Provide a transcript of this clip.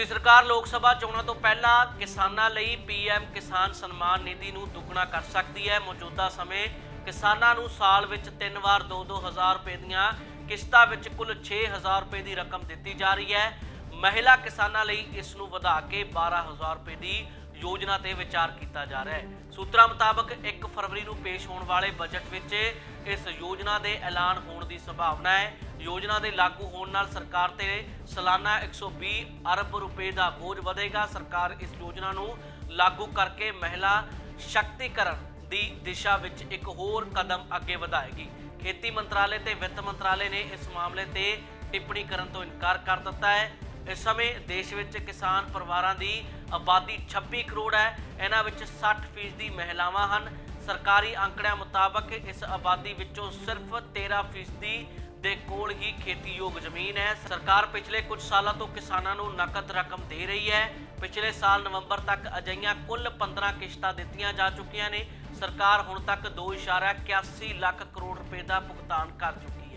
ਮੋਦੀ ਸਰਕਾਰ ਲੋਕ ਸਭਾ ਚੋਣਾਂ ਤੋਂ ਪਹਿਲਾਂ ਕਿਸਾਨਾਂ ਲਈ ਪੀਐਮ ਕਿਸਾਨ ਸਨਮਾਨ ਨਿਧੀ ਨੂੰ ਦੁੱਗਣਾ ਕਰ ਸਕਦੀ ਹੈ। ਮੌਜੂਦਾ ਸਮੇਂ ਕਿਸਾਨਾਂ ਨੂੰ ਸਾਲ ਵਿੱਚ ਤਿੰਨ ਵਾਰ 2-2 ਹਜ਼ਾਰ ਰੁਪਏ ਦੀਆਂ ਕਿਸ਼ਤਾਂ ਵਿੱਚ ਕੁੱਲ 6000 ਰੁਪਏ ਦੀ ਰਕਮ ਦਿੱਤੀ ਜਾ ਰਹੀ ਹੈ। ਮਹਿਲਾ ਕਿਸਾਨਾਂ ਲਈ ਇਸ ਨੂੰ ਵਧਾ ਕੇ 12000 ਰੁਪਏ ਦੀ ਯੋਜਨਾ ਤੇ ਵਿਚਾਰ ਕੀਤਾ ਜਾ ਰਿਹਾ ਹੈ। ਸੂਤਰਾਂ ਮੁਤਾਬਕ 1 ਫਰਵਰੀ ਨੂੰ ਪੇਸ਼ ਹੋਣ ਵਾਲੇ ਬਜਟ ਵਿੱਚ ਇਸ ਯੋਜਨਾ ਦੇ ਐਲਾਨ ਹੋਣ ਦੀ ਸੰਭਾਵਨਾ ਹੈ। ਯੋਜਨਾ ਦੇ ਲਾਗੂ ਹੋਣ ਨਾਲ ਸਰਕਾਰ ਤੇ ਸਾਲਾਨਾ 120 ਅਰਬ ਰੁਪਏ ਦਾ ਬੋਝ ਵਧੇਗਾ। ਸਰਕਾਰ ਇਸ ਯੋਜਨਾ ਨੂੰ ਲਾਗੂ ਕਰਕੇ ਮਹਿਲਾ ਸ਼ਕਤੀਕਰਨ ਦੀ ਦਿਸ਼ਾ ਵਿੱਚ ਇੱਕ ਹੋਰ ਕਦਮ ਅੱਗੇ ਵਧਾਏਗੀ। ਖੇਤੀ ਮੰਤਰਾਲੇ ਤੇ ਵਿੱਤ ਮੰਤਰਾਲੇ ਨੇ ਇਸ ਮਾਮਲੇ ਤੇ ਟਿੱਪਣੀ ਕਰਨ ਤੋਂ ਇਨਕਾਰ ਕਰ ਦਿੱਤਾ ਹੈ। ਇਸ ਸਮੇਂ ਦੇਸ਼ ਵਿੱਚ ਕਿਸਾਨ ਪਰਿਵਾਰਾਂ ਦੀ ਆਬਾਦੀ 26 ਕਰੋੜ ਹੈ। ਇਹਨਾਂ ਵਿੱਚ 60% ਦੀ ਮਹਿਲਾਵਾਂ ਹਨ। ਸਰਕਾਰੀ ਅੰਕੜਿਆਂ ਮੁਤਾਬਕ ਇਸ ਆਬਾਦੀ ਵਿੱਚੋਂ ਸਿਰਫ 13% ਦੇ ਕੋਲ ਹੀ ਖੇਤੀਯੋਗ ਜ਼ਮੀਨ ਹੈ। ਸਰਕਾਰ ਪਿਛਲੇ ਕੁਝ ਸਾਲਾਂ ਤੋਂ ਕਿਸਾਨਾਂ ਨੂੰ ਨਕਦ ਰਕਮ ਦੇ ਰਹੀ ਹੈ। ਪਿਛਲੇ ਸਾਲ ਨਵੰਬਰ ਤੱਕ ਅਜਈਆਂ ਕੁੱਲ 15 ਕਿਸ਼ਤਾਂ ਦਿੱਤੀਆਂ ਜਾ ਚੁੱਕੀਆਂ ਨੇ। ਸਰਕਾਰ ਹੁਣ ਤੱਕ 2.81 ਲੱਖ ਕਰੋੜ ਰੁਪਏ ਦਾ ਭੁਗਤਾਨ ਕਰ ਚੁੱਕੀ